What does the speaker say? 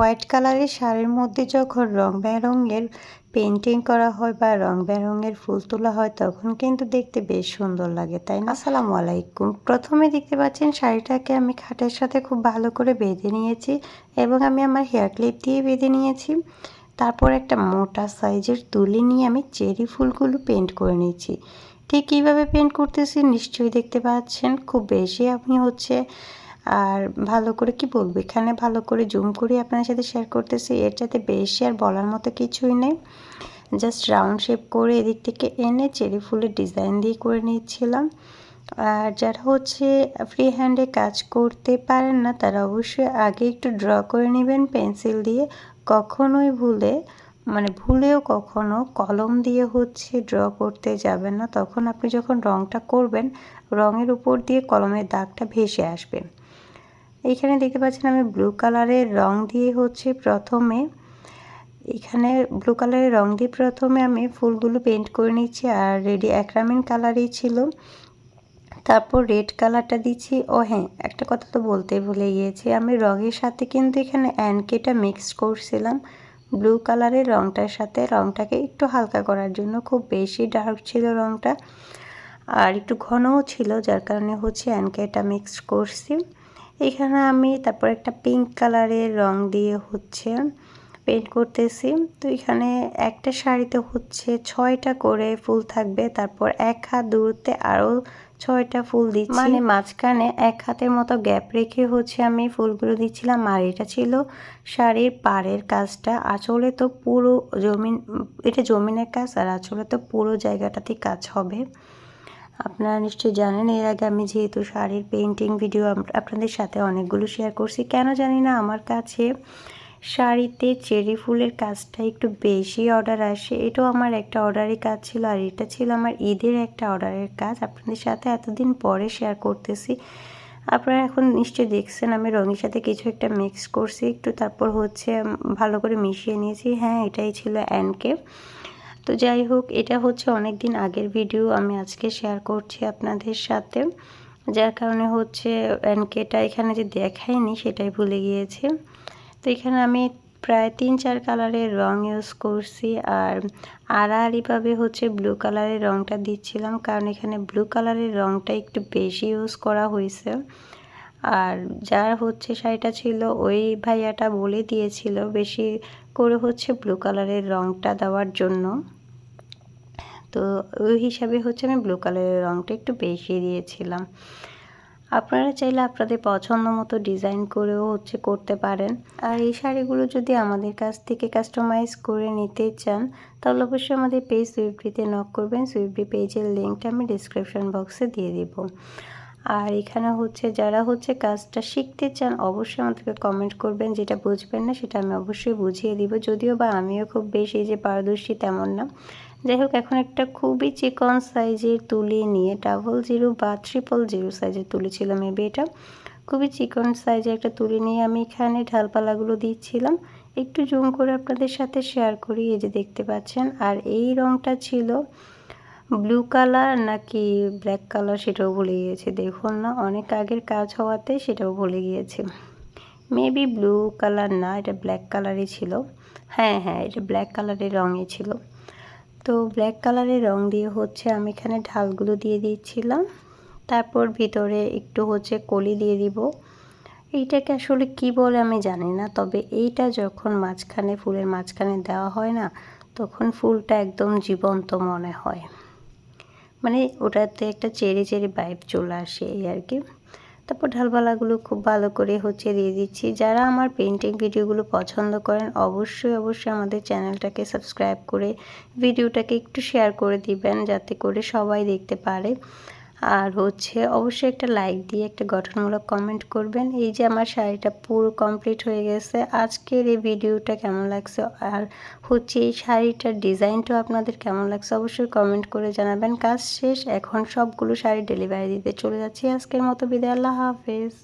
White কালারের শাড়ির মধ্যে যখন রং বেরঙের পেন্টিং করা হয় বা রং বেরঙের ফুল তোলা হয়, তখন কিন্তু দেখতে বেশ সুন্দর লাগে, তাই না? আসসালামু আলাইকুম। প্রথমে দেখতে পাচ্ছেন শাড়িটাকে আমি খাটের সাথে খুব ভালো করে বেঁধে নিয়েছি এবং আমি আমার হেয়ার ক্লিপ দিয়ে বেঁধে নিয়েছি। তারপর একটা মোটা সাইজের তুলি নিয়ে আমি চেরি ফুলগুলো পেন্ট করে নিয়েছি। ঠিক কীভাবে পেন্ট করতেছি, নিশ্চয়ই দেখতে পাচ্ছেন, খুব বেশি আমি হচ্ছে আর ভালো করে কি বলব? এখানে ভালো করে জুম করে আপনার সাথে শেয়ার করতেছি। এটাতে বেশি আর বলার মতো কিছুই নেই। জাস্ট রাউন্ড শেপ করে এদিক থেকে এনে চেরি ফুলের ডিজাইন দিয়ে করে নিচ্ছিলাম। আর যারা হচ্ছে ফ্রি হ্যান্ডে কাজ করতে পারেন না, তারা অবশ্যই আগে একটু ড্র করে নেবেন পেন্সিল দিয়ে। কখনোই ভুলে মানে ভুলেও কখনো কলম দিয়ে হচ্ছে ড্র করতে যাবেন না। তখন আপনি যখন রঙটা করবেন, রঙের উপর দিয়ে কলমের দাগটা ভেসে আসবে। এখানে দেখতে পাচ্ছেন আমি ব্লু কালারের রং দিয়ে হচ্ছে প্রথমে, এখানে ব্লু কালারের রং দিয়ে প্রথমে আমি ফুলগুলো পেন্ট করে নিচ্ছি আর রেডি অ্যাক্রামিন কালারই ছিল। তারপর রেড কালারটা দিচ্ছি। ও হ্যাঁ একটা কথা তো বলতে ভুলে গিয়েছি, আমি রঙের সাথে কিন্তু এখানে অ্যানকেটা মিক্স করছিলাম। ব্লু কালারের রঙটার সাথে রঙটাকে একটু হালকা করার জন্য, খুব বেশি ডার্ক ছিল রঙটা আর একটু ঘনও ছিল, যার কারণে হচ্ছে অ্যানকেটা মিক্স করছি। এখানে আমি তারপর একটা পিঙ্ক কালারের রং দিয়ে হচ্ছে পেন্ট করতেছি। তো এখানে একটা শাড়িতে হচ্ছে ছয়টা করে ফুল থাকবে, তারপর এক হাত দূরত্বে আরও ছয়টা ফুল দিচ্ছি। মানে মাঝখানে এক হাতের মতো গ্যাপ রেখে হচ্ছে আমি ফুলগুলো দিচ্ছিলাম, আর এটা ছিল শাড়ির পাড়ের কাজটা। আঁচলে তো পুরো জমিন, এটা জমিনের কাজ, আর আঁচলে তো পুরো জায়গাটাতেই কাজ হবে। আপনারা নিশ্চয়ই জানেন, এর আগে আমি যেহেতু শাড়ির পেন্টিং ভিডিও আপনাদের সাথে অনেকগুলো শেয়ার করছি। কেন জানি না, আমার কাছে শাড়িতে চেরি ফুলের কাজটা একটু বেশি অর্ডার আসে। এটাও আমার একটা অর্ডারের কাজ ছিল, আর এটা ছিল আমার ঈদের একটা অর্ডারের কাজ। আপনাদের সাথে এতদিন পরে শেয়ার করতেছি। আপনারা এখন নিশ্চয়ই দেখছেন, আমি রঙের সাথে কিছু একটা মিক্স করছি। একটু তারপর হচ্ছে ভালো করে মিশিয়ে নিয়েছি। হ্যাঁ এটাই ছিল অ্যানকে তো যাই হোক, এটা হচ্ছে অনেক দিন আগের ভিডিও আমি আজকে শেয়ার করছি আপনাদের সাথে। যার কারণে হচ্ছে অ্যানকেটা এখানে যে দেখায়নি সেটাই ভুলে গিয়েছে। তো এখানে আমি প্রায় তিন চার কালারের রং ইউজ করছি আর আড়াআড়িভাবে হচ্ছে ব্লু কালারের রংটা দিচ্ছিলাম কারণ এখানে ব্লু কালারের রংটা একটু বেশি ইউজ করা হয়েছে। আর যার হচ্ছে শাড়িটা ছিল, ওই ভাইয়াটা বলে দিয়েছিল বেশি করে হচ্ছে ব্লু কালারের রংটা দেওয়ার জন্য। তো ওই হিসাবে হচ্ছে আমি ব্লু কালারের রঙটা একটু বেশি দিয়েছিলাম। আপনারা চাইলে আপনাদের পছন্দ মতো ডিজাইন করেও হচ্ছে করতে পারেন। আর এই শাড়িগুলো যদি আমাদের কাছ থেকে কাস্টমাইজ করে নিতে চান, তাহলে অবশ্যই আমাদের পেজ সুইফটিতে নক করবেন। সুইফটি পেজের লিঙ্কটা আমি ডিসক্রিপশন বক্সে দিয়ে দিব। আর এখানে হচ্ছে যারা হচ্ছে কাজটা শিখতে চান, অবশ্যই আমাদেরকে কমেন্ট করবেন। যেটা বুঝবেন না, সেটা আমি অবশ্যই বুঝিয়ে দিব। যদিও বা আমিও খুব বেশি যে পারদর্শী তেমন না। যাই হোক এখন একটা খুবই চিকন সাইজের তুলি নিয়ে ডাবল জিরো বা ট্রিপল জিরো সাইজের তুলি ছিল মেবি এটা খুবই চিকন সাইজের একটা তুলি নিয়ে আমি এখানে ঢালপালাগুলো দিচ্ছিলাম। একটু জুম করে আপনাদের সাথে শেয়ার করি, এই যে দেখতে পাচ্ছেন। আর এই রংটা ছিল ব্লু কালার নাকি ব্ল্যাক কালার সেটাও ভুলে গিয়েছে। দেখুন না, অনেক আগের কাজ হওয়াতে সেটাও ভুলে গিয়েছে। মেবি ব্লু কালার না, এটা ব্ল্যাক কালারই ছিল। হ্যাঁ হ্যাঁ এটা ব্ল্যাক কালারের রঙই ছিল। তো ব্ল্যাক কালারের রং দিয়ে হচ্ছে আমি এখানে ঢালগুলো দিয়ে দিচ্ছিলাম তারপর ভিতরে একটু হচ্ছে কলি দিয়ে দিব। এইটাকে আসলে কি বলে আমি জানি না, তবে এইটা যখন মাঝখানে, ফুলের মাঝখানে দেওয়া হয় না, তখন ফুলটা একদম জীবন্ত মনে হয়। মানে ওটাতে একটা চেরি চেরি বাইপ চলে আসে এই আর কি। তারপর ঢালবালাগুলো খুব ভালো করে হচ্ছে দিয়ে দিচ্ছি। যারা আমার পেন্টিং ভিডিওগুলো পছন্দ করেন, অবশ্যই অবশ্যই আমাদের চ্যানেলটাকে সাবস্ক্রাইব করে ভিডিওটাকে একটু শেয়ার করে দিবেন, যাতে করে সবাই দেখতে পারে। আর হচ্ছে অবশ্যই একটা লাইক দিয়ে একটা গঠনমূলক কমেন্ট করবেন। এই যে আমার শাড়িটা পুরো কমপ্লিট হয়ে গেছে। আজকের এই ভিডিওটা কেমন লাগছে? আর হচ্ছে এই শাড়িটার ডিজাইনটাও আপনাদের কেমন লাগছে? অবশ্যই কমেন্ট করে জানাবেন। কাজ শেষ, এখন সবগুলো শাড়ি ডেলিভারি দিতে চলে যাচ্ছি। আজকের মতো বিদায়, আল্লাহ হাফেজ।